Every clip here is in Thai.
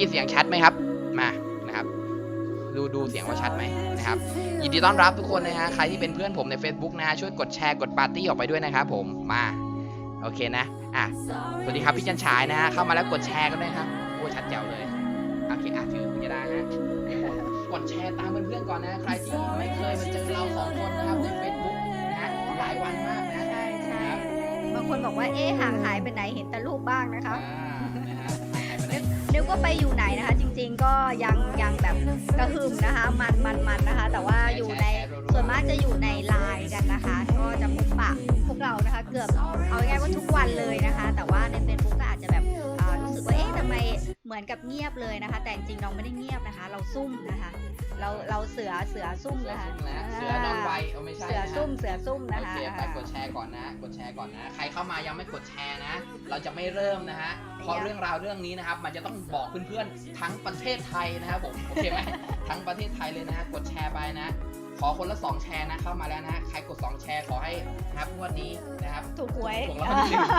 ยินเสียงชัดไหมครับ มานะครับ ดูดูเสียงว่าชัดไหมนะครับยินดีต้อนรับทุกคนนะฮะใครที่เป็นเพื่อนผมใน Facebook นะฮะช่วยกดแชร์กดปาร์ตี้ออกไปด้วยนะครับผมมาโอเคนะอะสวัสดีครับพี่จันฉายนะฮะเข้ามาแล้วกดแชร์กันด้วยครับโอ้ชัดแจ๋วเลยโอเคอะชื่อคุณยดาฮะกดแชร์ตามเพื่อนๆก่อนนะใครที่ไม่เคยมาเจอเราสองคนนะครับใน Facebook นะฮะหลายวันมากนะใช่ใช่ครับบางคนบอกว่าเอ๊ะห่างหายไปไหนเห็นแต่รูปบ้างนะคะอ่านะฮะใครไปไห นึกว่าไปอยู่ไหนนะคะ จริง ๆ ก็ยังยังแบบกระหึ่มนะคะ มันมันมันนะคะ แต่ว่าอยู่ในส่วนมากจะอยู่ในไลน์กันนะคะ ก็จะพบปะพวกเรานะคะ เกือบเอาง่ายๆว่าทุกวันเลยนะคะ แต่ว่าในเฟซบุ๊ก เหมือนกับเงียบเลยนะคะ แต่จริงๆเราไม่ได้เงียบนะคะ เราซุ่มนะคะ เราเราเสือเสือซุ่มเสือนะคะซุ่มนะฮะเสือนอนไวเอาไม่ใช่เสือนะฮะซุ่มเสือซุ่มนะโอคะเคไปกดแชร์ก่อนนะ กดแชร์ก่อนนะ ใครเข้ามายังไม่กดแชร์นะ เราจะไม่เริ่มนะฮะเพราะเรื่องราวเรื่องนี้นะครับ มันจะต้องบอกเพื่อนๆทั้งประเทศไทยนะครับผมโอเคไหมทั้งประเทศไทยเลยนะฮะกดแชร์ไปนะ ขอคนละ 2 แชร์นะเข้ามาแล้วนะฮะใครกด 2 แชร์ขอให้นะครับงวดนี้นะครับถูกหวยถูกรางวัลที่หนึ่ง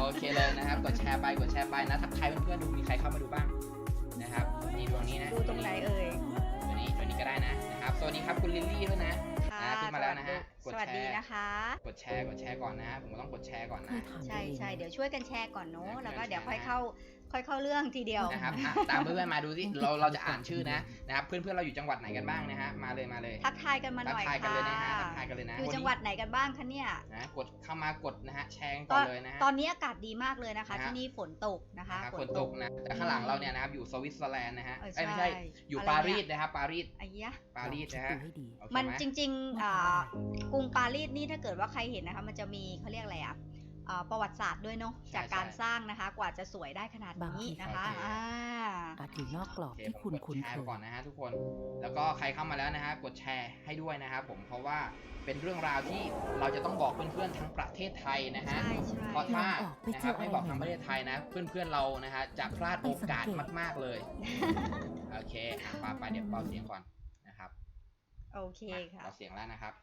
โอเคเลยนะครับกดแชร์ไปกดแชร์ไปนะถ้าใครเพื่อนๆดูมีใครเข้ามาดูบ้างนะครับนี่ดวงนี้นะดูตรงไหนเอ่ยตัวนี้ตัวนี้ก็ได้นะนะครับสวัสดีครับคุณลิลลี่ด้วยนะค่ะอ่าขึ้นมาแล้วนะฮะกดสวัสแชร์ดีนะคะ กดแชร์กดแชร์ก่อนนะผมก็ต้องกดแชร์ก่อนนะ ใช่ใช่เดี๋ยวช่วยกันแชร์ก่อนเนาะช่วยกันแล้วก็เดี๋ยวแชร์ค่อยเข้า ค่อยเข้าเรื่องทีเดียวนะครับอะตามเพื่อนๆมาดูสิเราเราจะอ่านชื่อนะนะครับเพื่อนๆเราอยู่จังหวัดไหนกันบ้างนะฮะมาเลยมาเลยทักทายกันมาหทักน่อยทายกันค่ะเลยนะฮะทักทายกันเลยนะอยู่จังหวัดไหนกันบ้างคะเนี่ยนะกดเข้ามากดนะฮะแชร์กันตก่ออนนเลยนะฮะ ตอนนี้อากาศดีมากเลยนะคะ นะฮะ ที่นี่ฝนตกนะคะ นะครับฝนตกนะแต่ข้างหลังเราเนี่ยนะครับอยู่สวิตเซอร์แลนด์นะฮะเออเอ้ยไม่ใช่ใช่อยู่อะไรปาเนี่ยรีสนะครับปารีสไอ้ยะปารีสนะฮะโอเคมันไหจริงๆอ่ากรุงปารีสนี่ถ้าเกิดว่าใครเห็นนะคะ มันจะมีเขาเรียกอะไรอะอ่า ประวัติศาสตร์ด้วยเนาะจากการสร้างนะคะ กว่าจะสวยได้ขนาดนี้นะคะบางทีอ่าอาจอยู่นอกกรอบโอเคที่คุณผมกดคุ้นแชเคร์ยก่อนนะฮะทุกคน แล้วก็ใครเข้ามาแล้วนะฮะกดแชร์ให้ด้วยนะครับผมเพราะว่าเป็นเรื่องราวที่เราจะต้องบอกเพื่อนๆทั้งประเทศไทยนะฮะใช่ใช่เพราะถ้าลองออกไปนะเจครับอไม่บอกอะไรทางประเทศไทยนะ เพื่อนๆเรานะฮะจะพลาดโอกาสมาก ๆเลยโอเคอะไปไปเดี๋ยวเบาเสียงก่อนนะครับ โอเคค่ะเบาเสียงแล้วนะครับ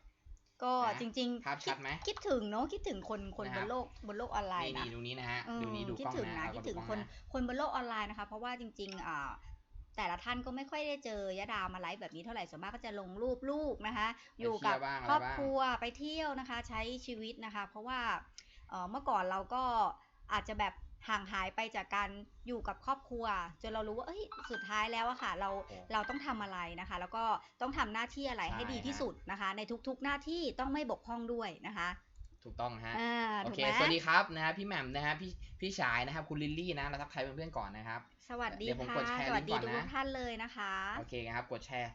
ก็นะจริงภาพชัดไหมคิดถึงเนาะคิดถึงคนคนนะคบรับนโลกบนโลกออนไลนี่น์นะนี่ดูนี้นะฮะเออดูนี้ดูคิกดล้องถึงนะนะเอาคิดกล้ถึงองคนนะคนบนโลกออนไลน์นะคะเพราะว่าจริงๆอ่าแต่ละท่านก็ไม่ค่อยได้เจอยะดามาไลฟ์แบบนี้เท่าไหร่ส่วนมากก็จะลงรูปลูกนะคะ อยู่กับไปเที่ยวบ้างอะไรครอบบ้างครัวไปเที่ยวนะคะ ใช้ชีวิตนะคะ เพราะว่าเอ่อเมื่อก่อนเราก็อาจจะแบบ ห่างหายไปจากการอยู่กับครอบครัว จนเรารู้ว่าเอ้ยสุดท้ายแล้วอะค่ะ เราโอ้เราต้องทำอะไรนะคะ แล้วก็ต้องทำหน้าที่อะไรให้ใช่ดีที่ฮะสุดนะคะ ในทุกๆหน้าที่ต้องไม่บกพร่องด้วยนะคะถูกต้องฮะอ่าโอถูกเคไหมสวัสดีครับนะฮะพี่แหม่มนะฮะพี่พี่ชายนะครับคุณลิลลี่นะแล้วทักทายเพื่อนๆก่อนนะครับ สวัสดีเดี๋ยวผมค่ะกดแชร์สวัสดีลิงก์ก่อนนะทุกท่านเลยนะคะ โอเคครับ กดแชร์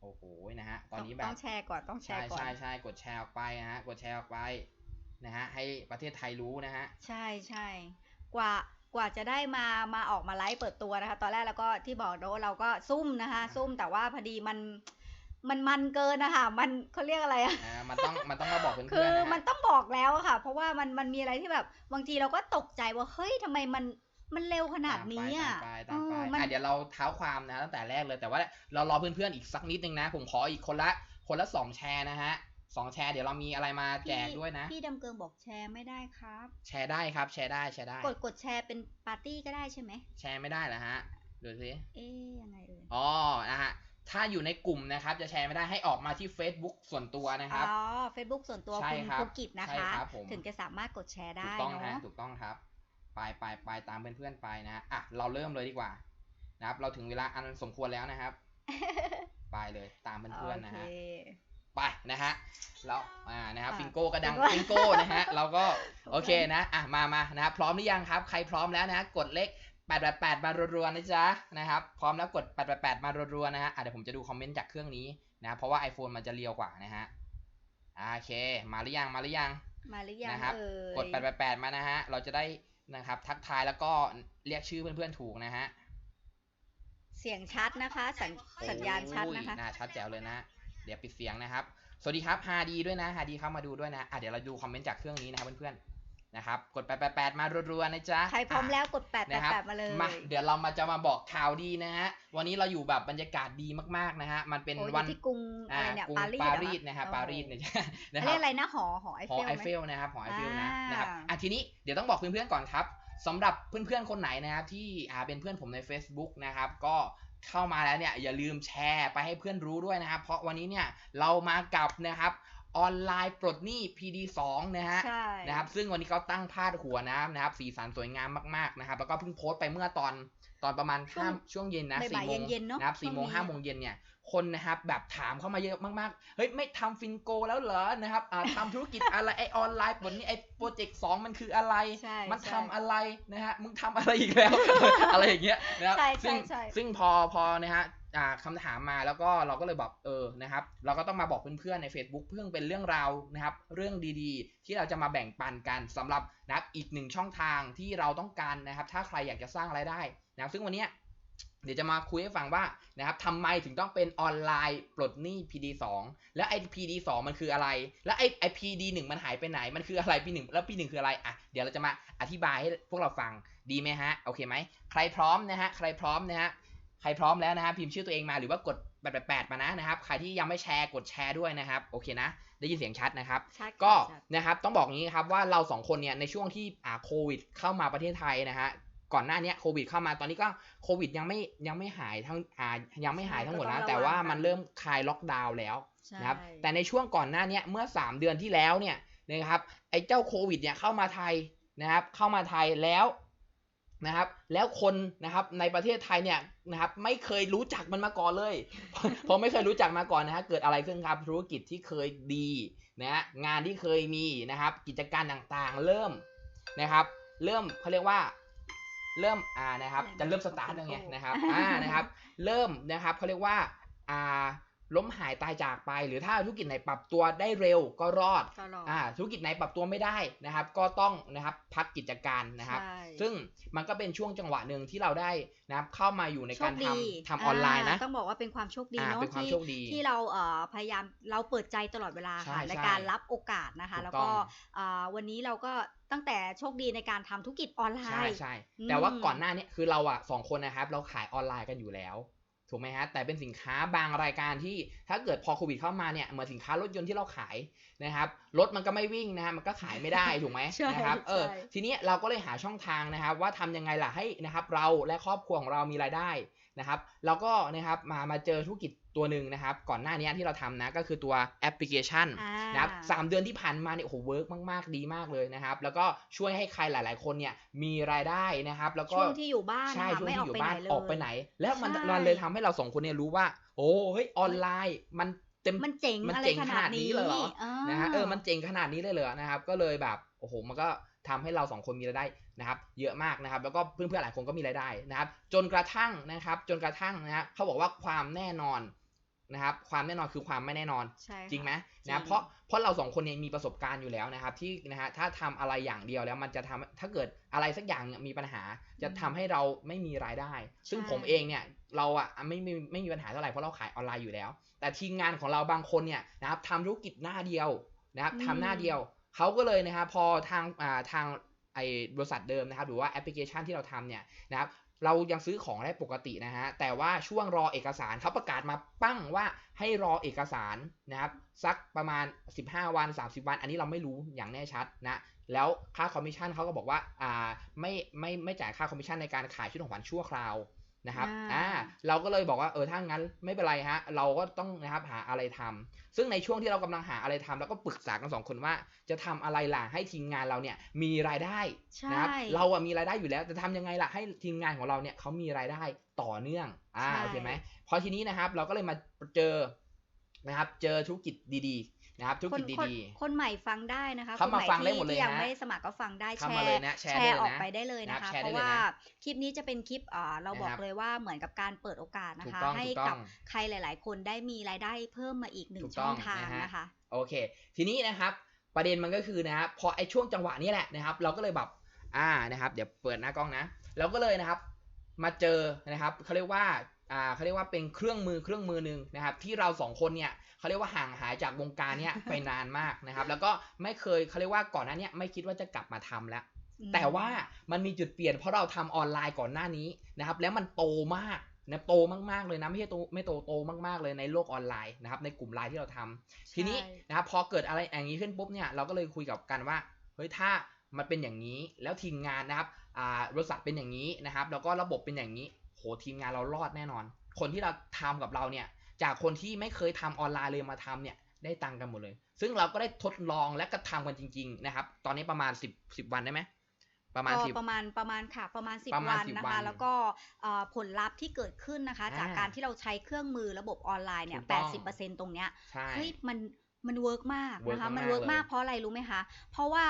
โอ้โหนะฮะตอนนี้แบต้บองแชร์ก่อนต้องแชใช่ร์ก่อนใช่ใช่กดแชร์ออกไปนะฮะกดแชร์ออกไปนะฮะให้ประเทศไทยรู้นะฮะ ใช่ใช่ กว่ากว่าจะได้มามาออกมาไลฟ์เปิดตัวนะคะ ตอนแรกเราก็ที่บอกนะว่าเราก็ซุ่มนะคะ ซุ่มแต่ว่าพอดีมันมันมันเกินนะคะมันเขาเรียกอะไรอะอ่ามันต้องมันต้องมาบอกเพื่อนๆคือนะมันฮะต้องบอกแล้วอะค่ะ เพราะว่ามันมันมีอะไรที่แบบบางทีเราก็ตกใจว่าเฮ้ยทำไมมันมันเร็วขนาดนี้อะตามไปตามไปเอตามอไปมันอะเดี๋ยวเราเท้าความนะตั้งแต่แรกเลยแต่ว่าเรารอเพื่อนๆอีกสักนิดนึงนะ ผมขออีกคนละคนละสองแชร์นะฮะ สองแชร์เดี๋ยวเรามีอะไรมาแจกด้วยนะ พี่ดำเกิงบอกแชร์ไม่ได้ครับ แชร์ได้ครับแชร์ได้แชร์ได้ กดกดแชร์เป็นปาร์ตี้ก็ได้ใช่ไหม แชร์ไม่ได้เหรอฮะดูสิเอ๊ยยังไงเอ่ยอ๋อนะฮะถ้าอยู่ในกลุ่มนะครับ จะแชร์ไม่ได้ให้ออกมาที่ Facebook ส่วนตัวนะครับ อ๋อ Facebook ส่วนตัวใช่คุณครับภูกิจนะใช่คะครับผมถึงจะสามารถกดแชร์ถูได้กต้องฮะเนาะถูกต้องครับ ไปไปไปตามเพื่อนๆไปนะอะเราเริ่มเลยดีกว่า นะครับ เราถึงเวลาอันสมควรแล้วนะครับ ไปเลยตามเพื่อนๆนะฮะโอเค ไปนะฮะแล้วอ่านะครับอะฟิงโก้ก็ดังฟิฟิงงโก้โก้นะฮะเราก็โอเคนะอะมามานะครับพร้อมหรือยังครับ ใครพร้อมแล้วนะฮะกดเลข888มารัวๆนะจ๊ะนะครับพร้อมแล้วกด888มารัวๆนะฮะอะเดี๋ยวผมจะดูคอมเมนต์จากเครื่องนี้นะเพราะว่า iPhone มันจะเรียวกว่านะฮะอะโอเค มาหรือยังมาหรือยังมาหรือยังนะครับเอ่ยกด888มานะฮะเราจะได้นะครับทักทายแล้วก็เรียกชื่อเพื่อนๆถูกนะฮะเสียงชัดนะคะ สัญสัญญาณชัดนะคะโอ้ยน่าชัดแจ๋วเลยนะ เดี๋ยวปิดเสียงนะครับ สวัสดีครับฮาดีด้วยนะฮาดีเข้ามาดูด้วยนะอะเดี๋ยวเราดูคอมเมนต์จากเครื่องนี้นะครับเพื่อนๆนะครับ กด888มารัวๆนะจ๊ะใครพร้อมะแล้วกดแปดแปดนะครับแปดมาเลยมาเดี๋ยวเรามาจะมาบอกข่าวดีนะฮะวันนี้เราอยู่แบบบรรยากาศดีมากๆนะฮะมันเป็นโอ้ยวันที่กรุงอะอ่าไรเนี่ยกรุงปารีสปาเหอรีสนะฮะโอ้ปารีสนะจ๊ะนะเขาครัเรียบกอะไรนะหอหอไอหอเฟลไอไหมเฟลนะครับหอไอเฟลนะอ่านนะครับอะทีนี้เดี๋ยวต้องบอกเพื่อนๆก่อนครับสำหรับเพื่อนๆคนไหนนะครับที่อ่าเป็นเพื่อนผมใน Facebook นะครับก็ เข้ามาแล้วเนี่ยอย่าลืมแชร์ไปให้เพื่อนรู้ด้วยนะครับ เพราะวันนี้เนี่ยเรามากับนะครับออนไลน์ปลดหนี้ PD 2นะฮะใช่นะครับ ซึ่งวันนี้เขาตั้งพาดหัวนะนะครับ สีสันสวยงามมากๆนะครับ แล้วก็เพิ่งโพสต์ไปเมื่อตอนตอนประมาณห้าช่วงเย็นนะบ่าสี่ยโมงๆเย็นๆเนาะนะครับสี่โมงช่วห้าโมงเย็นเนี่ย คนนะครับแบบถามเข้ามาเยอะมากๆ เฮ้ยไม่ทำฟินโกแล้วเหรอนะครับอ่าทำธุรกิจอะไรไอออนไลน์บนนี้ไอโปรเจกต์สองมันคืออะไรใช่มันใช่ทำอะไรนะฮะมึงทำอะไรอีกแล้ว อะไรอย่างเงี้ยนะครับใช่ใช่ซึ่งใช่ซึ่งพอพอนะฮะอ่าคำถามมาแล้วก็เราก็เลยบอกเออนะครับ เราก็ต้องมาบอกเพื่อนๆใน Facebook เพื่อเป็นเรื่องราวนะครับ เรื่องดีๆ ที่เราจะมาแบ่งปันกันสำหรับนะครับอีกหนึ่งช่องทางที่เราต้องการนะครับ ถ้าใครอยากจะสร้างรายได้นะครับซึ่งวันเนี้ย เดี๋ยวจะมาคุยให้ฟังว่านะครับทำไมถึงต้องเป็นออนไลน์ปลดหนี้ PD 2แล้วไอ้ PD 2มันคืออะไร แล้วไอ้ไอ้ PD 1มันหายไปไหน มันคืออะไร P 1แล้ว P 1คืออะไรอะเดี๋ยวเราจะมาอธิบายให้พวกเราฟังดีไหมฮะโอเคไหมใครพร้อมนะฮะใครพร้อมนะฮะใครพร้อมแล้วนะฮะพิมพ์ชื่อตัวเองมาหรือว่ากด888มานะนะครับใครที่ยังไม่แชร์กดแชร์ด้วยนะครับโอเคนะ ได้ยินเสียงชัดนะครับชัดก็ชัดนะครับต้องบอกอย่างนี้ครับว่าเราสองคนเนี่ยในช่วงที่อ่าโควิดเข้ามาประเทศไทยนะฮะ ก่อนหน้าเนี้ยโควิดเข้ามาตอนนี้ก็โควิดยังไม่ยังไม่หายทั้งอ่ายังไม่หายทั้งหมดนะแต่ว่ามันเริ่มคลายล็อกดาวน์แล้วใช่นะครับแต่ในช่วงก่อนหน้าเนี้ยเมื่อ 3 เดือนที่แล้วเนี่ยนะครับไอ้เจ้าโควิดเนี่ยเข้ามาไทยนะครับเข้ามาไทยแล้วนะครับแล้วคนนะครับในประเทศไทยเนี่ยนะครับไม่เคยรู้จักมันมาก่อนเลยพอไม่เคยรู้จักมาก่อนนะฮะเกิดอะไรขึ้นครับธุรกิจที่เคยดีนะฮะงานที่เคยมีนะครับกิจการต่างๆเริ่มนะครับเริ่มเขาเรียกว่า เริ่มอ่านะครับ จะเริ่มสตาร์ทแล้วไงนะครับอ่านะครับ เริ่มนะครับเขาเรียกว่าอ่าล้มหายตายจากไป หรือถ้าธุรกิจไหนปรับตัวได้เร็วก็รอดตลอดอ่าธุรกิจไหนปรับตัวไม่ได้นะครับ ก็ต้องนะครับพักกิจการนะครับใช่ซึ่งมันก็เป็นช่วงจังหวะหนึ่งที่เราได้นะครับเข้ามาอยู่ในการโชคดีทำทำออนไลน์นะาต้องบอกว่าเป็นความโชคดีอ่าเนาะเป็นความที่โชคดีที่เราเอ่อพยายามเราเปิดใจตลอดเวลาใช่ค่ะในใช่การรับโอกาสนะคะถูกแล้วต้ก็องอ่าวันนี้เราก็ ตั้งแต่โชคดีในการทำธุรกิจออนไลใช่น์ ใช่อืมแต่ว่าก่อนหน้านี้คือเราอะสองคนนะครับ เราขายออนไลน์กันอยู่แล้วถูกไหมฮะแต่เป็นสินค้าบางรายการที่ถ้าเกิดพอโควิดเข้ามาเนี่ยเหมือนสินค้ารถยนต์ที่เราขายนะครับรถมันก็ไม่วิ่งนะฮะมันก็ขายไม่ได้ถูกไหมใช่นะครับเออใช่ทีนี้เราก็เลยหาช่องทางนะครับ ว่าทำยังไงล่ะให้นะครับเราและครอบครัวของเรามีรายได้นะครับเราก็นะครับมามาเจอธุรกิจ ตัวหนึ่งนะครับ ก่อนหน้านี้ที่เราทำนะก็คือตัวแอปพลิเคชันอ่านะครับสามเดือนที่ผ่านมาเนี่ยโอ้โหเวิร์กมาก ๆ ดีมากเลยนะครับ แล้วก็ช่วยให้ใครหลาย ๆ คนเนี่ยมีรายได้นะครับ แล้วก็ช่วงที่อยู่บ้านใช่นะคะช่วงไม่อที่อกอยู่ไปบ้าไหนนเลยออกไปไหน แล้วมันใช่มันเลยทำให้เราสองคนเนี่ยรู้ว่า โอ้เฮ้ยออนไลน์มันเต็มมันเจ๋งมันอะไรเจ๋งขขนานาดดนี้นี้เลยเหรอานะฮะเออมันเจ๋งขนาดนี้เลยเหรอนะครับ ก็เลยแบบโอ้โหมันก็ทำให้เราสองคนมีรายได้นะครับเยอะมากนะครับ แล้วก็เพื่อนๆหลายคนก็มีรายได้นะครับ จนกระทั่งนะครับ จนกระทั่งนะฮะเขาบอกว่าความแน่นอน นะครับความแน่นอนคือความไม่แน่นอนใช่ค่ะจริงไหมจรินะงเพราะเพราะเราสองคนเนี่ยมีประสบการณ์อยู่แล้วนะครับ ที่นะฮะถ้าทำอะไรอย่างเดียวแล้วมันจะทำถ้าเกิดอะไรสักอย่างเนี่ยมีปัญหาจะทำให้เราไม่มีรายได้ ซึ่งผมเองเนี่ยเราอะไม่มีไม่มีปัญหาเท่าไหร่เพราะเราขายออนไลน์อยู่แล้ว แต่ทีมงานของเราบางคนเนี่ยนะครับทำธุรกิจหน้าเดียวนะครับอืมทำหน้าเดียวเขาก็เลยนะครับพอทางอ่าทาง ไอบริษัทเดิมนะครับหรือว่าแอปพลิเคชันที่เราทำเนี่ยนะครับเรายังซื้อของได้ปกตินะฮะแต่ว่าช่วงรอเอกสารเขาประกาศมาปั้งว่าให้รอเอกสารนะครับสักประมาณ 15 วัน 30 วัน อันนี้เราไม่รู้อย่างแน่ชัดนะแล้วค่าคอมมิชชั่นเขาก็บอกว่าอ่าไม่ไม่ไม่จ่ายค่าคอมมิชชั่นในการขายชุดของขวัญชั่วคราว นะครับอ่าอ่าเราก็เลยบอกว่าเออถ้างั้นไม่เป็นไรฮะเราก็ต้องนะครับหาอะไรทำซึ่งในช่วงที่เรากำลังหาอะไรทำเราก็ปรึกษากันสองคนว่า จะทำอะไรล่ะให้ทีมงานเราเนี่ยมีรายได้ใช่นะครับเราอะมีรายได้อยู่แล้วจะทำยังไงล่ะให้ทีมงานของเราเนี่ยเขามีรายได้ต่อเนื่องอ่าใช่โอเคไหมพอทีนี้นะครับเราก็เลยมาเจอนะครับเจอธุรกิจดีๆ นะครับธุรคนกิจคนดีคนใหม่ฟังได้นะคะเข้ามาคนใหฟังได้ที่หมดเลยที่ยังนะไม่สมัครก็ฟังได้แชเข้ามาร์เลยนะแชร์แชได้ร์เลยออกนะไปได้เลยนะนะครับคะแชร์เพได้ราะเลยว่านะคลิปนี้จะเป็นคลิปอ่าเราบอกนะครับเลยว่าเหมือนกับการเปิดโอกาสนะถูกคะต้องให้ถูกต้กัอบงใครหลาย ๆ คนได้มีรายได้เพิ่มมาอีกหนึ่ถูงกช่ต้อองงทางนะฮะนะคะ โอเค ทีนี้นะครับประเด็นมันก็คือนะครับพอไอ้ช่วงจังหวะนี้แหละนะครับ เราก็เลยแบบอ่านะครับ เดี๋ยวเปิดหน้ากล้องนะ เราก็เลยนะครับ มาเจอนะครับเขาเรียกว่าอ่าเขาเรียกว่าเป็นเครื่องมือเครื่องมือหนึ่งนะครับ ที่เราสองคนเนี่ย เขาเรียกว่าห่างหายจากวงการเนี่ยไปนานมากนะครับ แล้วก็ไม่เคยเขาเรียกว่าก่อนหน้าเนี้ไม่คิดว่าจะกลับมาทำแล้ว แต่ว่ามันมีจุดเปลี่ยนเพราะเราทำออนไลน์ก่อนหน้านี้นะครับ แล้วมันโตมากนะโตมากๆเลยนะไม่ใช่โตไม่โตโตมากๆเลยในโลกออนไลน์นะครับ ในกลุ่มไลน์ที่เราทำทีนี้ใช่นะครับพอเกิดอะไรอย่างนี้ขึ้นปุ๊บเนี่ยเราก็เลยคุยกับกันว่าเฮ้ยถ้ามันเป็นอย่างนี้แล้วทีมงานนะครับอ่าบริษัทเป็นอย่างนี้นะครับ แล้วก็ระบบเป็นอย่างนี้ โหทีมงานเรารอดแน่นอน คนที่เราทำกับเราเนี่ย จากคนที่ไม่เคยทำออนไลน์เลยมาทำเนี่ยได้ตังค์กันหมดเลย ซึ่งเราก็ได้ทดลองและกระทำกันจริง ๆ นะครับ ตอนนี้ประมาณ 10 10 วันได้ไหมประมาณก็10ประมาณประมาณค่ะประมาณประ10มาณวัน10นะวัคะนแล้วก็เอ่อผลลัพธ์ที่เกิดขึ้นนะคะอ่าจากการที่เราใช้เครื่องมือระบบออนไลน์เนี่ยถูกต้อง80%ตรงเนี้ยใช่เฮ้ยมัน มันเวิร์กมากเวิร์กนะคะ มันมากเวิร์กเลยมากเพราะอะไรรู้ไหมคะ เพราะว่า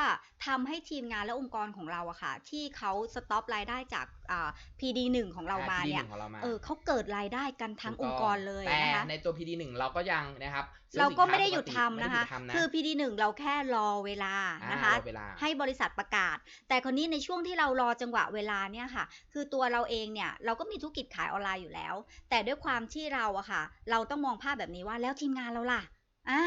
ทำให้ทีมงานและองค์กรของเราอะค่ะ ที่เขาสต็อปรายได้จากอ่า PD 1ของเรามาอ่เนี่ย PD ของเรามาเออเขาเกิดรายได้กันทั้งถูองต้ค์กรเลยแต่นะคะในตัว PD หนึ่งเราก็ยังนะครับซื้อเราก็สินค้ไม่ได้หยุดปกติทำนะคะไม่ได้หยุดทำนะคือ PD 1เราแค่รอเวลาอ่านะคะรอเวลาให้บริษัทประกาศ แต่คนนี้ในช่วงที่เรารอจังหวะเวลาเนี่ยค่ะ คือตัวเราเองเนี่ยเราก็มีธุรกิจขายออนไลน์อยู่แล้ว แต่ด้วยความที่เราอะค่ะ เราต้องมองภาพแบบนี้ว่าแล้วทีมงานเราล่ะ อ่า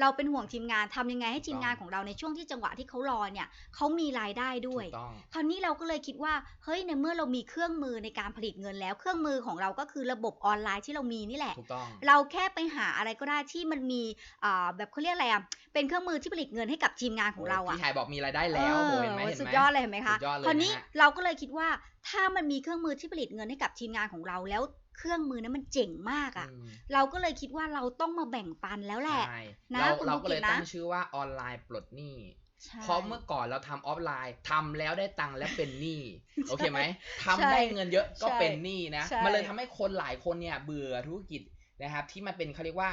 เราเป็นห่วงทีมงานทำยังไงให้ทีมงานของเราในช่วงที่จังหวะที่เขารอเนี่ยเขามีรายได้ด้วยถูกต้องคราวนี้เราก็เลยคิดว่าเฮ้ยในเมื่อเรามีเครื่องมือในการผลิตเงินแล้ว เครื่องมือของเราก็คือระบบออนไลน์ที่เรามีนี่แหละถูกต้องเราแค่ไปหาอะไรก็ได้ที่มันมีอ่าแบบเขาเรียกอะไรอะเป็นเครื่องมือที่ผลิตเงินให้กับทีมงานของเราอะพี่ชายบอกมีรายได้แล้วโหเห็นไหมออเห็นไหมสุดยอดเลยเห็นไหมคะสุดยอดเลยคราวนี้นะฮะเราก็เลยคิดว่าถ้ามันมีเครื่องมือที่ผลิตเงินให้กับทีมงานของเราแล้ว เครื่องมือนั้นมันเจ๋งมากอะอืมเราก็เลยคิดว่าเราต้องมาแบ่งปันแล้วแหละใช่นะเราคุณเราภูก็เลยกิจนะตั้งชื่อว่าออนไลน์ปลดหนี้ใช่เพราะเมื่อก่อนเราทำออฟไลน์ทำแล้วได้ตังค์และเป็นหนี้โอเคไหมทำใช่ได้เงินเยอะก็ใช่เป็นหนี้นะใช่มันเลยทำให้คนหลายคนเนี่ยเบื่อธุรกิจนะครับที่มันเป็นเขาเรียกว่า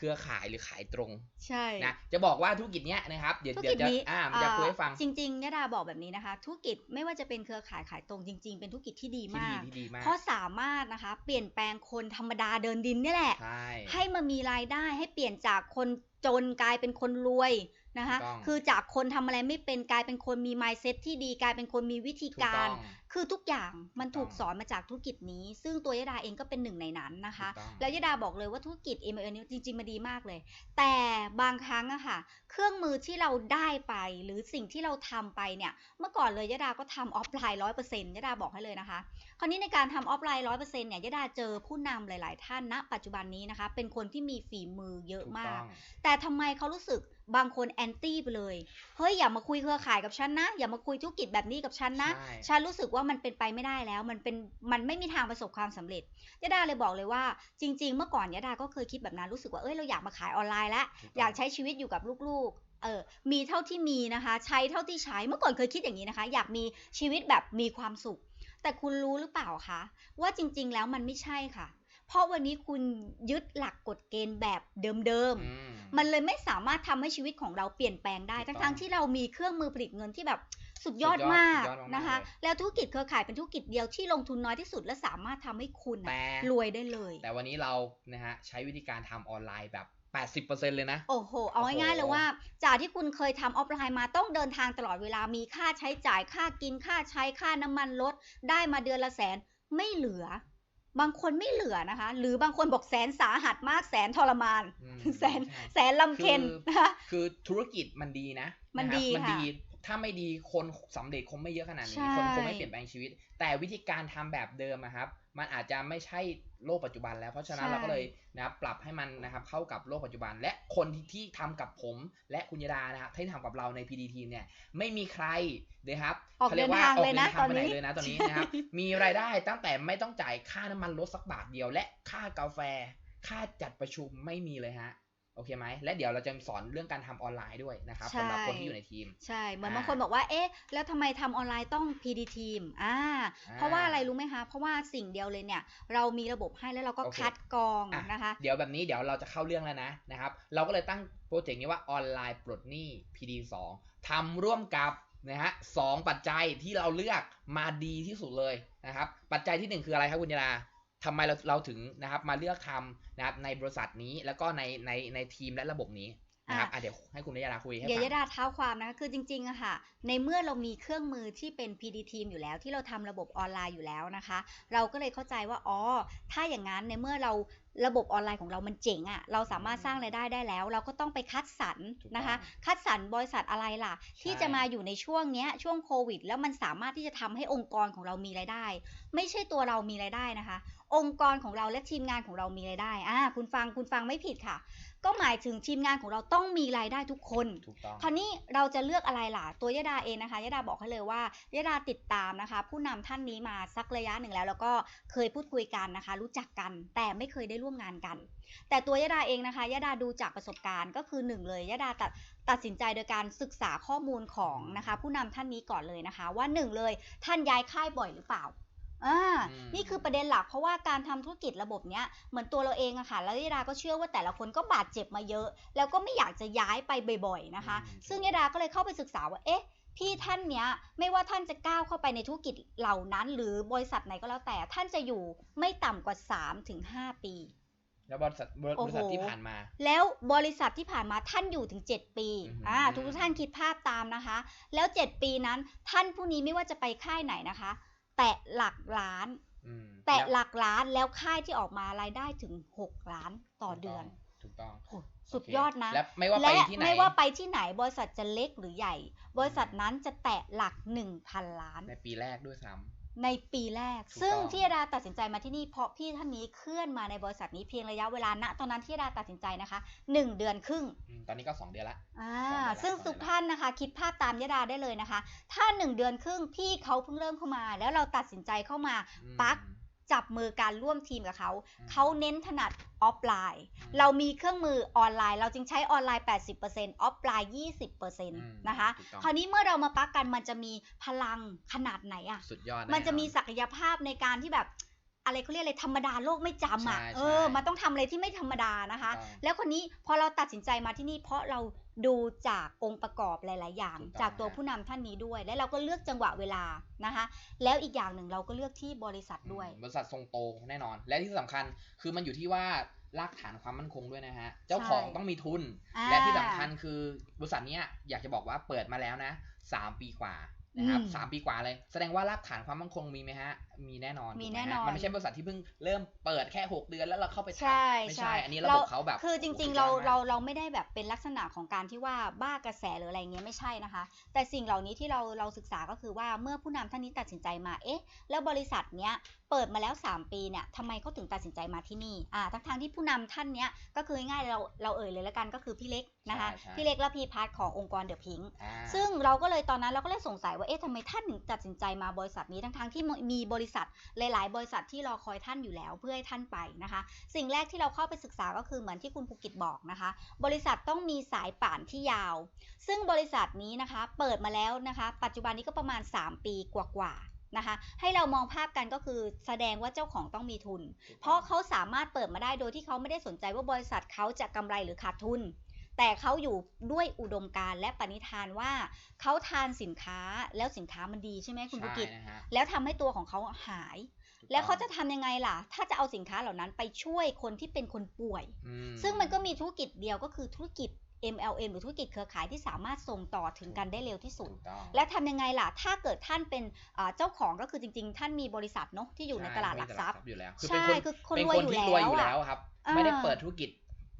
เครือข่ายหรือขายตรง ใช่นะจะบอกว่าธุรกิจเนี้ยนะครับเดี๋ยวธุรเดี๋ยกิวจจะนี้อ่ามันจะคุยให้ฟังจริงๆยดาบอกแบบนี้นะคะ ธุรกิจไม่ว่าจะเป็นเครือข่ายขายตรงจริง ๆ เป็นธุรกิจที่ดีที่มาดีกที่ดีมาก เพราะสามารถนะคะเปลี่ยนแปลงคนธรรมดาเดินดินนี่แหละใช่ให้มามีรายได้ให้เปลี่ยนจากคนจนกลายเป็นคนรวยนะคะถูกต้องคือจากคนทำอะไรไม่เป็นกลายเป็นคนมี mindset ที่ดีกลายเป็นคนมีวิธีถูกกาต้รองคือทุกอย่างมันถูถูกกต้องสอนมาจากธุรกิจนี้ ซึ่งตัวยดาเองก็เป็นหนึ่งในนั้นนะคะถูกต้องแล้วยดาบอกเลยว่าธุรกิจ m อ n นี้จริง ๆมาดีมากเลย แต่บางครั้งอะค่ะ เครื่องมือที่เราได้ไปหรือสิ่งที่เราทำไปเนี่ย เมื่อก่อนเลยยดาก็ทำออฟไลน์ร้อยเปอร์เซ็นต์ยดาบอกให้เลยนะคะ คราวนี้ในการทำออฟไลน์ร้อยเปอร์เซ็นต์เนี่ยยดาเจอผู้นำหลาย ๆ ท่านณ ปัจจุบันนี้นะคะ เป็นคนที่มีฝีมือเยอะถูกมาต้กองแต่ทำไมเขารู้สึกบางคนแอนตี้ไปเลย เฮ้ยอย่ามาคุยเครือข่ายกับฉันนะ อย่ามาคุยธุรกิจแบบนี้กับฉันนะใช่ฉันรู้สึกว่ามันเป็นไปไม่ได้แล้ว มันเป็นมันไม่มีทางประสบความสำเร็จยดาเลยบอกเลยว่า จริง ๆ เมื่อก่อนยดาก็เคยคิดแบบนั้นรู้สึกว่าเอ้ยเราอยากมาขายออนไลน์แล้วถูต้งอยากใช้ชีวิตอยู่กับลูกๆเออมีเท่าที่มีนะคะ ใช้เท่าที่ใช้เมื่อก่อนเคยคิดอย่างนี้นะคะ อยากมีชีวิตแบบมีความสุข แต่คุณรู้หรือเปล่าคะว่าจริง ๆ แล้วมันไม่ใช่ค่ะ เพราะวันนี้คุณยึดหลักกฎเกณฑ์แบบเดิมๆอืมมันเลยไม่สามารถทำให้ชีวิตของเราเปลี่ยนแปลงได้ถูกต้องทั้งๆที่เรามีเครื่องมือผลิตเงินที่แบบ สุดยอดสุดยอดมากสุดยอดมากๆนะคะเลยแล้วธุรกิจเครือข่ายเป็นธุรกิจเดียวที่ลงทุนน้อยที่สุดและสามารถทำให้คุณน่ะแต่รวยได้เลย แต่วันนี้เรานะฮะใช้วิธีการทำออนไลน์แบบ80%เลยนะ โอ้โห เอาโอ้โหง่ายๆเลยว่า จากที่คุณเคยทำออฟไลน์มาต้องเดินทางตลอดเวลามีค่าใช้จ่ายค่ากินค่าใช้ค่าน้ำมันรถได้มาเดือนละแสนไม่เหลือ บางคนไม่เหลือนะคะ หรือบางคนบอกแสนสาหัสมากแสนทรมานอืมแสนใช่แสนลำเค็ญคือนะคะคือธุรกิจมันดีนะ มันนะครับดีมันค่ะดี ถ้าไม่ดีคนสำเร็จคงไม่เยอะขนาดนี้ใช่คนคงไม่เปลี่ยนแปลงชีวิต แต่วิธีการทำแบบเดิมอะครับ มันอาจจะไม่ใช่โลกปัจจุบันแล้ว เพราะฉะนั้นใช่เราก็เลยนะครับปรับให้มันนะครับเข้ากับโลกปัจจุบัน และคนที่ที่ทำกับผม และคุณยดานะครับที่ทำกับเราใน PD ทีมเนี่ยไม่มีใครนะครับออกขรีเดินว่ทางออกเลยนะดิทางไปไหตอนนี้เลยนะตอนนี้นะครับมีรายได้ตั้งแต่ไม่ต้องจ่ายค่าน้ำมันรถสักบาทเดียว และค่ากาแฟ ค่าจัดประชุมไม่มีเลยฮะ โอเคไหมและเดี๋ยวเราจะสอนเรื่องการทำออนไลน์ด้วยนะครับใช่สำหรับคนที่อยู่ในทีม ใช่เหมือนอ่าบางคนบอกว่าเอ๊ะแล้วทำไมทำออนไลน์ต้อง PD team อ่าอ่าเพราะว่าอะไรรู้ไหมคะ เพราะว่าสิ่งเดียวเลยเนี่ย เรามีระบบให้แล้วเราก็โอเคคัดกรองอะนะคะ เดี๋ยวแบบนี้เดี๋ยวเราจะเข้าเรื่องแล้วนะนะครับ เราก็เลยตั้งโปรเจกต์นี้ว่าออนไลน์ปลดหนี้ PD 2ทำร่วมกับนะฮะสองปัจจัยที่เราเลือกมาดีที่สุดเลยนะครับ ปัจจัยที่หนึ่งคืออะไรครับคุณยาดา ทำไมเราเราถึงนะครับมาเลือกทำนะครับในบริษัทนี้แล้วก็ในในในทีมและระบบนี้นะครับอะอะเดี๋ยวให้คุณยาดาคุยให้เดี๋ยวฟัยงดาเท้าความนะคะคือจริงๆอะค่ะ ในเมื่อเรามีเครื่องมือที่เป็น PD team อยู่แล้ว ที่เราทำระบบออนไลน์อยู่แล้วนะคะ เราก็เลยเข้าใจว่าอ๋อถ้าอย่างนั้นในเมื่อเราระบบออนไลน์ของเรามันเจ๋งอะเราสามารถสร้างรายได้ได้แล้ว เราก็ต้องไปคัดสรรถูกต้องนะคะ คัดสรรบริษัทอะไรล่ะ ที่จะมาอยู่ในช่วงเนี้ยช่วงโควิด แล้วมันสามารถที่จะทำให้องค์กรของเรามีรายได้ ไม่ใช่ตัวเรามีรายได้นะคะ องค์กรของเราและทีมงานของเรามีรายได้อ่าคุณฟังคุณฟังไม่ผิดค่ะ ก็หมายถึงทีมงานของเราต้องมีรายได้ทุกคนถูกต้องคราวนี้เราจะเลือกอะไรล่ะ ตัวยดาเองนะคะยดาบอกให้เลยว่ายดาติดตามนะคะ ผู้นำท่านนี้มาสักระยะหนึ่งแล้ว แล้วก็เคยพูดคุยกันนะคะ รู้จักกันแต่ไม่เคยได้ร่วมงานกัน แต่ตัวยดาเองนะคะยดาดูจากประสบการณ์ก็คือหนึ่งเลยยดาตัดตัดสินใจโดยการศึกษาข้อมูลของนะคะ ผู้นำท่านนี้ก่อนเลยนะคะ ว่าหนึ่งเลยท่านย้ายค่ายบ่อยหรือเปล่า อ่าอืมนี่คือประเด็นหลักเพราะว่าการทำธุรกิจระบบเนี้ยเหมือนตัวเราเองอะค่ะแล้วยดาก็เชื่อว่าแต่ละคนก็บาดเจ็บมาเยอะ แล้วก็ไม่อยากจะย้ายไปบ่อยๆนะคะอืมซึ่งยดาก็เลยเข้าไปศึกษาว่าเอ๊ะพี่ท่านเนี้ยไม่ว่าท่านจะก้าวเข้าไปในธุรกิจเหล่านั้น หรือบริษัทไหนก็แล้วแต่ท่านจะอยู่ไม่ต่ำกว่า3-5ถึง5ปี แล้วบริษัทบโอ้โหริษัทที่ผ่านมา แล้วบริษัทที่ผ่านมาท่านอยู่ถึง 7 ปีอือหืออ่อ่าทุกท่านคิดภาพตามนะคะ แล้ว 7 ปีนั้นท่านผู้นี้ไม่ว่าจะไปค่ายไหนนะคะ แตะหลักล้านอืมแตะล้วหลักล้านแล้วค่ายที่ออกมารายได้ถึง6ล้านต่อเดือน ถูกต้องโอ้สุดยอดนะ และไม่ว่าไปและที่ไหนไม่ว่าไปที่ไหนบริษัทจะเล็กหรือใหญ่ บริษัทนั้นจะแตะหลัก1,000ล้าน ในปีแรกด้วยซ้ ในปีแรกถูกซึ่งต้องที่ดาตัดสินใจมาที่นี่เพราะพี่ท่านนี้เคลื่อนมาในบริษัทนี้เพียงระยะเวลาณตอนนั้นที่ดาตัดสินใจนะคะ 1 เดือนครึ่งำอืมตอนนี้ก็สองเดือนละอ่าสองเดือนละซึ่งสองเดือนละทุกท่านนะคะ คิดภาพตามยดาได้เลยนะคะ ถ้า 1 เดือนครึ่งพี่เขาเพิ่งเริ่มเข้ามา แล้วเราตัดสินใจเข้ามาอืมปั๊ก จับมือการร่วมทีมกับเขาอืมเขาเน้นถนัดออฟไลน์อืมเรามีเครื่องมือออนไลน์ เราจึงใช้ออนไลน์ 80%ออฟไลน์ 20%นะคะถูกต้องคราวนี้เมื่อเรามาปักกันมันจะมีพลังขนาดไหนอะสุดยอดมันจะมีแอศักยภาพในการที่แบบ อะไรเขาเรียกอะไรธรรมดาโลกไม่จำอะ ใช่เออใช่มันต้องทำอะไรที่ไม่ธรรมดานะคะ ถูกต้องแล้วคนนี้พอเราตัดสินใจมาที่นี่ เพราะเราดูจากองค์ประกอบหลาย ๆ อย่าง ถูกต้องจากตัวฮะผู้นำท่านนี้ด้วย และเราก็เลือกจังหวะเวลานะคะ แล้วอีกอย่างหนึ่งเราก็เลือกที่บริษัทด้วย บริษัททรงโตแน่นอน และที่สำคัญคือมันอยู่ที่ว่ารากฐานความมั่นคงด้วยนะฮะ เจ้าของต้องมีทุน อ่าและที่สำคัญคือบริษัทเนี้ยอยากจะบอกว่าเปิดมาแล้วนะสามปีกว่านะครับอืม สามปีกว่าเลย แสดงว่ารากฐานความมั่นคงมีไหมฮะ มีแน่นอนมีถูกไหแน่ฮะนอนมันไม่ใช่บริษัทที่เพิ่งเริ่มเปิดแค่ 6 เดือนแล้วเราเข้าไปทำใช่ไม่ใช่ใช่ อันนี้ระบบเขาแบบ คือจริงโอ้โหๆเราสุดยอดมกเราเราไม่ได้แบบเป็นลักษณะของการที่ว่าบ้ากระแสหรืออะไรเงี้ยไม่ใช่นะคะ แต่สิ่งเหล่านี้ที่เราเราศึกษาก็คือว่าเมื่อผู้นำท่านนี้ตัดสินใจมาเอ๊ะ แล้วบริษัทเนี้ยเปิดมาแล้ว 3 ปีเนี่ยทำไมเขาถึงตัดสินใจมาที่นี่อ่าทั้งทางๆที่ผู้นำท่านเนี้ยก็คือง่ายๆเราเราเอ่ยเลยแล้วกันก็คือพี่เล็กนะคะใช่ใช่พี่เล็กและพี่พัทขององค์กรเดอะพิงอ่าซึ่งเราก็เลยตอนนั้นเราก็เลยสงสัยว่าเอ๊ะทำไมท่านถึงตัดสินใจมาบริษัทนี้ทั้งๆที่มีบริษัท หลาย ๆ บริษัทที่รอคอยท่านอยู่แล้วเพื่อให้ท่านไปนะคะ สิ่งแรกที่เราเข้าไปศึกษาก็คือเหมือนที่คุณภูกิจบอกนะคะ บริษัทต้องมีสายป่านที่ยาว ซึ่งบริษัทนี้นะคะเปิดมาแล้วนะคะ ปัจจุบันนี้ก็ประมาณ 3 ปีกว่าๆนะคะให้เรามองภาพกันก็คือแสดงว่าเจ้าของต้องมีทุน เพราะเขาสามารถเปิดมาได้โดยที่เขาไม่ได้สนใจว่าบริษัทเขาจะกำไรหรือขาดทุน แต่เขาอยู่ด้วยอุดมการณ์และปณิธานว่าเขาทานสินค้าแล้วสินค้ามันดีใช่ไหมคุณภูกิจ ใช่นะฮะ แล้วทำให้ตัวของเขาหาย ถูกแล้วเขาต้องจะทำยังไงล่ะ ถ้าจะเอาสินค้าเหล่านั้นไปช่วยคนที่เป็นคนป่วย อืซึ่งมันก็มีธุรกิจเดียวก็คือธุรกิจ MLM หรือธุรกิจเครือข่ายที่สามารถส่งต่อถึงกันได้เร็วที่สุด ถูกต้อง และทำยังไงล่ะ ถ้าเกิดท่านเป็นอ่าเจ้าของก็คือจริง ๆ ท่านมีบริษัทเนาะที่อยู่ในตลาดหลักทรัพย์ อยู่แล้ว คือใช่เป็นคนคือคนเป็นรวยคนอยู่ที่รวยอยู่แล้แล้ววครับ อ่า ไม่ได้เปิดธุรกิจ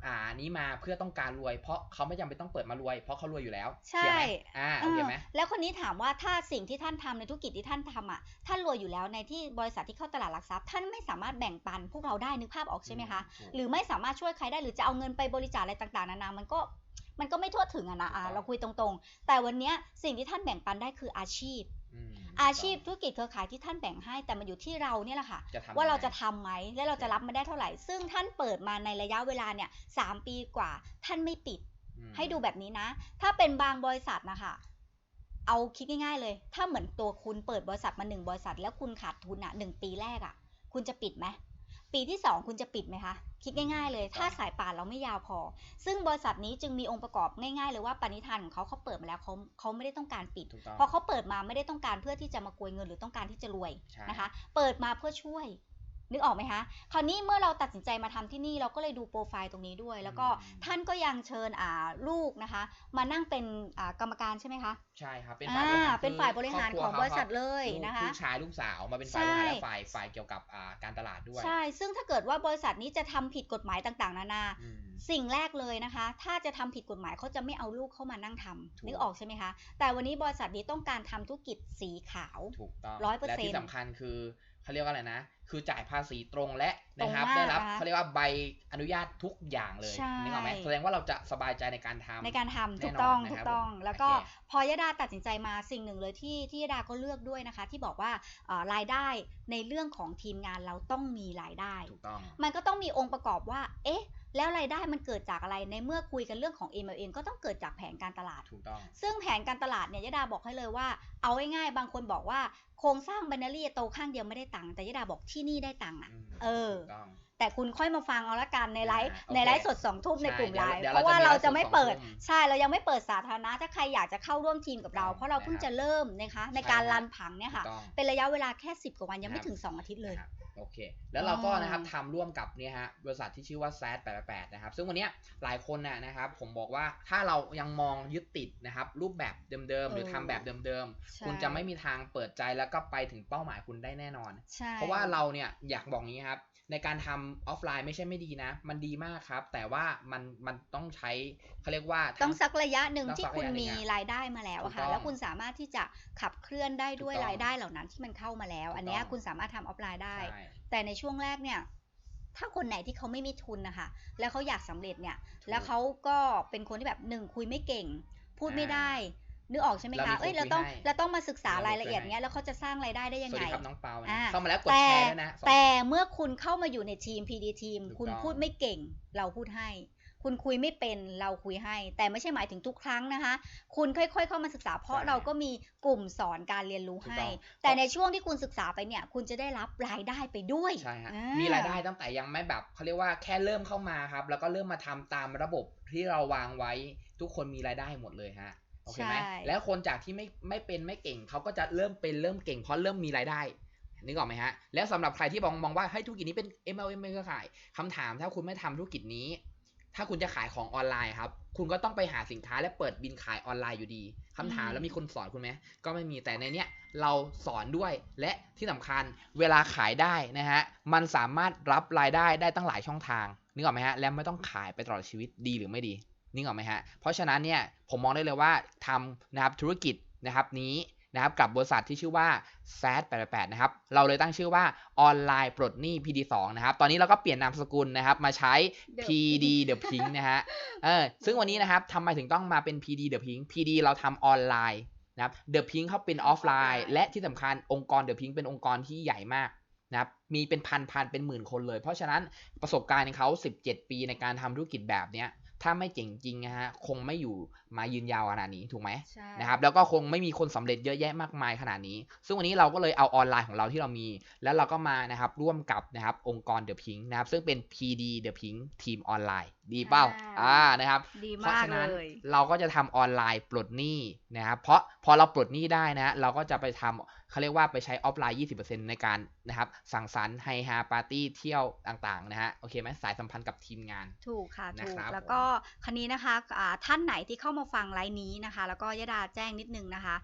อ่านี้มาเพื่อต้องการรวย เพราะเขาไม่จำเป็นต้องเปิดมารวย เพราะเขารวยอยู่แล้ว ใช่เคลียร์ไหมอ่าโอเคไหมเออแล้วคนนี้ถามว่าถ้าสิ่งที่ท่านทำในธุรกิจที่ท่านทำอะท่านรวยอยู่แล้วในที่บริษัทที่เข้าตลาดหลักทรัพย์ ท่านไม่สามารถแบ่งปันพวกเราได้นึกภาพออกใช่ไหมคะถูกหรือไม่สามารถช่วยใครได้หรือจะเอาเงินไปบริจาคอะไรต่างๆนานามันก็มันก็ไม่ทั่วถึงอะนะอะถูกต้องเราคุยตรงๆ แต่วันเนี้ยสิ่งที่ท่านแบ่งปันได้คืออาชีพมอาชีพธุรกิจเครือข่ายที่ท่านแบ่งให้แต่มันอยู่ที่เราเนี่ยแหละค่ะ จะทำว่าเรายังไงจะทำไหมและเราจะรับมาได้เท่าไหร่ ซึ่งท่านเปิดมาในระยะเวลาเนี่ยสามปีกว่า ท่านไม่ปิด อืม ให้ดูแบบนี้นะ ถ้าเป็นบางบริษัทนะคะ เอาคิดง่ายๆเลย ถ้าเหมือนตัวคุณเปิดบริษัทมาหนึ่งบริษัท แล้วคุณขาดทุนอะหนึ่งปีแรกอะ คุณจะปิดไหม ปีที่สองคุณจะปิดไหมคะ คิดง่ายๆเลย ถ้าสายป่านเราไม่ยาวพอ ซึ่งบริษัทนี้จึงมีองค์ประกอบง่ายๆเลยว่าปณิธานของเขาเขาเปิดมาแล้วเขาเขาไม่ได้ต้องการปิดถูกต้องเพราะเขาเปิดมาไม่ได้ต้องการเพื่อที่จะมากวยเงินหรือต้องการที่จะรวยใช่นะคะ เปิดมาเพื่อช่วย นึกออกไหมคะคราวนี้เมื่อเราตัดสินใจมาทำที่นี่เราก็เลยดูโปรไฟล์ตรงนี้ด้วย แล้วก็อืมท่านก็ยังเชิญอ่าลูกนะคะ มานั่งเป็นอ่ากรรมการใช่ไหมคะใช่ครับเป็นอ่าฝ่ายบริหารเป็นฝ่ายบริหารคขบองคบริษัทเลยลูกนะคะลูกชายลูกสาวมาเป็นฝ่ายบริหารใช่และฝ่ายฝ่ายเกี่ยวกับอ่าการตลาดด้วย ใช่ ซึ่งถ้าเกิดว่าบริษัทนี้จะทำผิดกฎหมายต่างๆ นานาอืม สิ่งแรกเลยนะคะ ถ้าจะทำผิดกฎหมายเขาจะไม่เอาลูกเข้ามานั่งทำถูกนึกออกใช่ไหมคะ แต่วันนี้บริษัทนี้ต้องการทำธุรกิจสีขาวถูกต้อง100%และที่สำคัญคือเขาเรียกว่าอะไรนะ คือจ่ายภาษีตรงและนะครับตรงมากได้รับนะคะเขาเรียกว่าใบอนุญาตทุกอย่างเลยใช่นึกออกไหมแสดงว่าเราจะสบายใจในการทำในการทำแน่ถูกนอนต้องนะครับถูกต้องผมแล้วก็โอเคพอยดาตัดสินใจมาสิ่งหนึ่งเลยที่ที่ยดาก็เลือกด้วยนะคะ ที่บอกว่าเอ่อรายได้ในเรื่องของทีมงานเราต้องมีรายได้ ถูกต้อง มันก็ต้องมีองค์ประกอบว่า เอ๊ะ แล้วรายได้มันเกิดจากอะไรในเมื่อคุยกันเรื่องของ MLM ก็ต้องเกิดจากแผนการตลาด ถูกต้อง ซึ่งแผนการตลาดเนี่ยยดาบอกให้เลยว่า เอาง่ายๆบางคนบอกว่าโครงสร้างแบนเนอรี่โตข้างเดียวไม่ได้ตังค์แต่ยดาบอกที่นี่ได้ตังค์อะอืมเออถูกต้อง แต่คุณค่อยมาฟังเอาละกันในไลฟ์อ่าโอเคในไลฟ์สดสองทุ่มในกลุ่มใช่ไลน์เดี๋ยวเพราะว่าเราเราจะจะมีไม่ไลฟ์สดเปิดสองทุ่มใช่เรายังไม่เปิดสาธารณะถ้าใครอยากจะเข้าร่วมทีมกับเราถูกต้องเพราะเราเพิ่งนะครับจะเริ่มนะคะในใช่การครับรันผังเนี่ยค่ะถูกต้องเป็นระยะเวลาแค่ 10 กว่าวันยังไม่ครับถึง 2 อาทิตย์เลยนะครับโอเค แล้วเราก็อ๋อนะครับทำร่วมกับเนี่ยฮะบริษัทที่ชื่อว่า z 8 8นะครับ ซึ่งวันเนี้ยหลายคนน่ะนะครับ ผมบอกว่าถ้าเรายังมองยึดติดนะครับ รูปแบบเดิมๆ หรือทำแบบเดิมๆ คุณจะไม่มีทางเปิดใจแล้วก็ไปถึงเป้าหมายคุณได้แน่นอนใช่เพราะว่าเราเนี่ยอยากบอกงี้ครับ ในการทำออฟไลน์ไม่ใช่ไม่ดีนะ มันดีมากครับ แต่ว่ามันมันต้องใช้เขาเรียกว่าต้องทั้สักระยะหนึ่งต้องที่สักคุณระยะหนึ่มีงอะรายได้มาแล้วอะถูค่ะกต้องแล้วคุณสามารถที่จะขับเคลื่อนได้ด้วยถูกต้องรายได้เหล่านั้นที่มันเข้ามาแล้วถูกอันเนี้ยต้องคุณสามารถทำออฟไลน์ได้ใช่แต่ในช่วงแรกเนี่ยถ้าคนไหนที่เขาไม่มีทุนนะคะ แล้วเขาอยากสำเร็จเนี่ยถูกแล้วเขาก็เป็นคนที่แบบหนึ่งคุยไม่เก่ง พูดไม่อ่าได้ นึกออกใช่ไหมเรามีคะคนเอ้ยคุยเราต้องให้เราต้องมาศึกษาเรามีรายละเอียดคุยให้เนี้ยแล้วเขาจะสร้างรายได้ได้ยังสวัสไงดีครับน้องเปานะอ่าเข้ามาแล้วกดแต่แชร์ด้วยนะสองแต่เมื่อคุณเข้ามาอยู่ในทีม PD ทีมถูกคุณต้องพูดไม่เก่ง เราพูดให้ คุณคุยไม่เป็นเราคุยให้ แต่ไม่ใช่หมายถึงทุกครั้งนะคะ คุณค่อย ๆ เข้ามาศึกษา เพราะใช่เราก็มีกลุ่มสอนการเรียนรู้ถูกให้ต้องแต่ในช่วงที่คุณศึกษาไปเนี่ย คุณจะได้รับรายได้ไปด้วยใช่ฮะอ่มีรายได้ตั้งแต่ยังไม่แบบเขาเรียกว่าแค่เริ่มเข้ามาครับ แล้วก็เริ่มมาทำตามระบบที่เราวางไว้ ทุกคนมีรายได้หมดเลยฮะโอเคไหมใช่แล้วคนจากที่ไม่ไม่เป็นไม่เก่งเขาก็จะเริ่มเป็นเริ่มเก่งเพราะเริ่มมีรายได้นึกออกไหมฮะ แล้วสำหรับใครที่มองมองว่าให้ยธุรกิจนี้เป็น MLM เครือข่ายคำถามถ้าคุณไม่ทำธุรกิจนี้ ถ้าคุณจะขายของออนไลน์ครับ คุณก็ต้องไปหาสินค้าและเปิดบินขายออนไลน์อยู่ดีคำถามอืมแล้วมีคนสอนคุณไหมก็ไม่มีแต่ในเนี้ยเราสอนด้วยและที่สำคัญเวลาขายได้นะฮะมันสามารถรับรายได้ได้ตั้งหลายช่องทางนึกออกไหมฮะและไม่ต้องขายไปตลอดชีวิตดีหรือไม่ดี นึกออกไหมฮะ เพราะฉะนั้นเนี่ยผมมองได้เลยว่าทำนะครับธุรกิจนะครับนี้นะครับกับบริษัทที่ชื่อว่า z 8 8นะครับ เราเลยตั้งชื่อว่าออนไลน์ปลดหนี้ PD2 นะครับ ตอนนี้เราก็เปลี่ยนนามสกุลนะครับ มาใช้ The PD The Pink นะฮะ เออ ซึ่งวันนี้นะครับทำไมถึงต้องมาเป็น PD The Pink PD เราทำออนไลน์นะครับ The Pink เขาเป็นออฟไลน์ และที่สำคัญองค์กร The Pink เป็นองค์กรที่ใหญ่มากนะครับมีเป็นพันพันเป็นหมื่นคนเลย เพราะฉะนั้นประสบการณ์ของเขา 17 ปีในการทำธุรกิจแบบเนี้ย ถ้าไม่เจ๋งจริงนะฮะคงไม่อยู่ มายืนยาวขนาดนี้ถูกไหมใช่นะครับแล้วก็คงไม่มีคนสำเร็จเยอะแยะมากมายขนาดนี้ ซึ่งวันนี้เราก็เลยเอาออนไลน์ของเราที่เรามี แล้วเราก็มานะครับร่วมกับนะครับองค์กร The Pink นะครับซึ่งเป็น PD The Pink ทีมออนไลน์ ดีเป้าอ่าอ่านะครับดีเพราะมากฉะนั้นเลยเราก็จะทำออนไลน์ปลดหนี้นะครับเพราะพอเราปลดหนี้ได้นะเราก็จะไปทำเขาเรียกว่าไปใช้ออฟไลน์ 20%ในการนะครับสังสรรค์ไฮฮาปาร์ตี้เที่ยวต่างๆนะฮะโอเคไหมสายสัมพันธ์กับทีมงานถูกค่ะนะถูกครับแล้วก็คันนี้นะคะอ่าท่านไหนที่เข้ามาฟังไลน์นี้นะคะ แล้วก็ยดาแจ้งนิดนึงนะคะ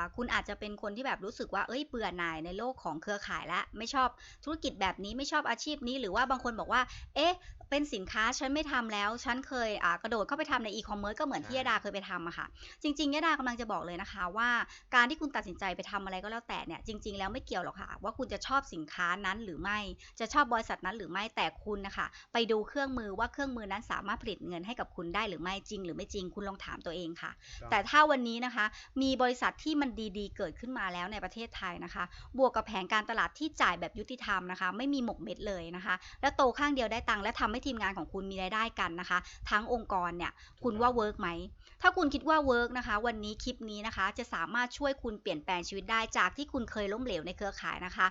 ะคุณอาจจะเป็นคนที่แบบรู้สึกว่าเอ้ยเบื่อหน่ายในโลกของเครือข่ายและไม่ชอบธุรกิจแบบนี้ไม่ชอบอาชีพนี้ หรือว่าบางคนบอกว่า เอ๊ะ เป็นสินค้าฉันไม่ทำแล้ว ฉันเคยอ่ากระโดดเข้าไปทำในอีคอมเมิร์ซก็เหมือนที่ใช่ยดาเคยไปทำอะค่ะ จริงๆยดากำลังจะบอกเลยนะคะ ว่าการที่คุณตัดสินใจไปทำอะไรก็แล้วแต่เนี่ยจริง ๆ แล้วไม่เกี่ยวหรอกค่ะ ว่าคุณจะชอบสินค้านั้นหรือไม่จะชอบบริษัทนั้นหรือไม่แต่คุณนะคะไปดูเครื่องมือว่าเครื่องมือนั้นสามารถผลิตเงินให้กับคุณได้หรือไม่จริง หรือไม่จริงคุณลองถามตัวเองค่ะ แต่ถ้าวันนี้นะคะ มีบริษัทที่มันดีๆ เกิดขึ้นมาแล้วในประเทศไทยนะคะ บวกกับแผนการตลาดที่จ่ายแบบยุติธรรมนะคะ ไม่มีหมกเม็ดเลยนะคะ แล้วโตข้างเดียวได้ตังค์และทำให้ทีมงานของคุณมีรายได้กันนะคะ ทั้งองค์กรเนี่ยคุณว่าเวิร์กไหมถ้าคุณคิดว่าเวิร์กนะคะวันนี้คลิปนี้นะคะ จะสามารถช่วยคุณเปลี่ยนแปลงชีวิตได้จากที่คุณเคยล้มเหลวในเครือข่ายนะคะ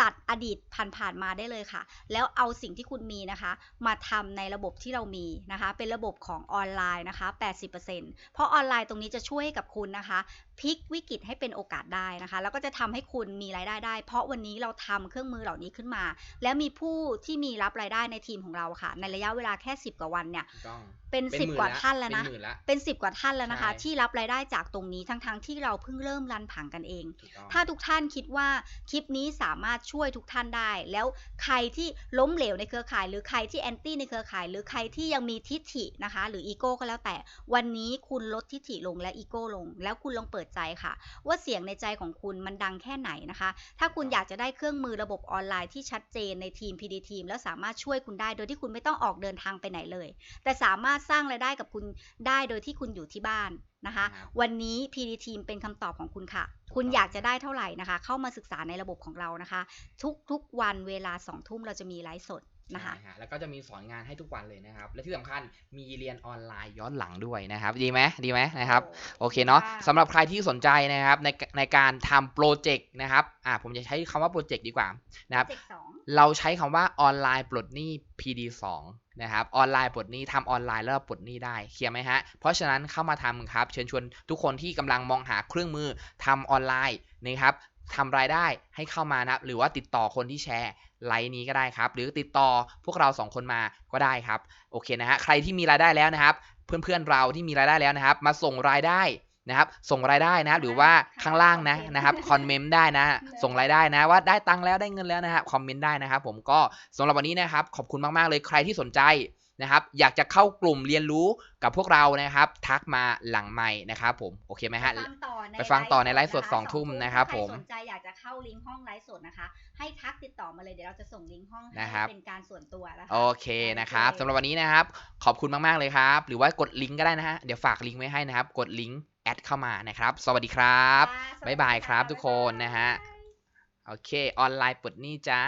ตัดอดีตผ่านๆมาได้เลยค่ะ แล้วเอาสิ่งที่คุณมีนะคะ มาทำในระบบที่เรามีนะคะ เป็นระบบของออนไลน์นะคะ 80%เพราะออนไลน์ตรงนี้จะช่วยให้กับคุณนะคะพลิกวิกฤตให้เป็นโอกาสได้นะคะ แล้วก็จะทำให้คุณมีรายได้ได้ เพราะวันนี้เราทำเครื่องมือเหล่านี้ขึ้นมา แล้วมีผู้ที่มีรับรายได้ในทีมของเราค่ะ ในระยะเวลาแค่ 10 กว่าวันเนี่ยถูกต้องเป็นเป็น 10หมื่กว่าท่านแล้วนะเป็นหมื่นละเป็น 10 กว่าท่านแล้วนะคะใช่ที่รับรายได้จากตรงนี้ทั้งๆที่เราเพิ่งเริ่มรันผังกันเองถูกต้อง ถ้าทุกท่านคิดว่าคลิปนี้สามารถช่วยทุกท่านได้ แล้วใครที่ล้มเหลวในเครือข่าย หรือใครที่แอนตี้ในเครือข่าย หรือใครที่ยังมีทิฐินะคะ หรืออีโก้ก็แล้วแต่ วันนี้คุณลดทิฐิลงและอีโก้ลง แล้วคุณลองเปิดใจค่ะ ว่าเสียงในใจของคุณมันดังแค่ไหนนะคะ ถ้าคุณอยากจะได้เครื่องมือระบบออนไลน์ที่ชัดเจนในทีม PD ทีมแล้วสามารถช่วยคุณได้โดยที่คุณไม่ต้องออกเดินทางไปไหนเลย แต่สามารถสร้างรายได้กับคุณได้โดยที่คุณอยู่ที่บ้าน นะคะครับวันนี้ PD ทีมเป็นคำตอบของคุณค่ะถูกต้องคุณอยากจะได้เท่าไหร่นะคะ เข้ามาศึกษาในระบบของเรานะคะ ทุกๆวันเวลา2องทุ่มเราจะมีไลฟ์สดนะคะใช่ฮแล้วก็จะมีสอนงานให้ทุกวันเลยนะครับ และที่สำคัญมีเรียนออนไลน์ย้อนหลังด้วยนะครับ ดีไหมดีไหมนะครับ โอเคเนาะค่ะสำหรับใครที่สนใจนะครับในในการทำโปรเจกต์นะครับ อ่าผมจะใช้คำว่าโปรเจกต์ดีกว่านะครับ เราใช้คำว่าออนไลน์ปลดหนี้ PD 2 นะครับออนไลน์ปลดหนี้ทำออนไลน์แล้วปลดหนี้ได้เคลียร์ไหมฮะเพราะฉะนั้นเข้ามาทำครับเชิญชวนทุกคนที่กำลังมองหาเครื่องมือทำออนไลน์นะครับทำรายได้ให้เข้ามานะครับหรือว่าติดต่อคนที่แชร์ไลน์นี้ก็ได้ครับ หรือติดต่อพวกเราสองคนมาก็ได้ครับ โอเคนะฮะใครที่มีรายได้แล้วนะครับ เพื่อนๆเราที่มีรายได้แล้วนะครับ มาส่งรายได้ นะครับส่งรายได้นะครับหรือว่าข้างล่างนะนะครับคอมเมนต์ได้นะ ส่งรายได้นะว่าได้ตังค์แล้วได้เงินแล้วนะครับคอมเมนต์ได้นะครับผมก็สำหรับวันนี้นะครับขอบคุณมากๆเลยใครที่สนใจนะครับอยากจะเข้ากลุ่มเรียนรู้กับพวกเรานะครับ ทักมาหลังไม้นะครับผมโอเคไหมฮะไปฟังต่อในไปฟังต่อในไลฟ์สดนะคะสองทุ่มนะครับใครผมสนใจอยากจะเข้าลิงก์ห้องไลฟ์สดนะคะ ให้ทักติดต่อมาเลยเดี๋ยวเราจะส่งลิงก์ห้องให้นะครับเป็นการส่วนตัวนะคะโอเคนะครับสำหรับวันนี้นะครับ ขอบคุณมากๆเลยครับ หรือว่ากดลิงก์ก็ได้นะฮะเดี๋ยวฝากลิงก์ไว้ให้นะครับ กดลิงก์ แอดเข้ามานะครับ สวัสดีครับค่ะสวัสดีบ๊ายบายครับะทุกคนนะฮะบ๊ายบายโอเค ออนไลน์ปลดหนี้จ้า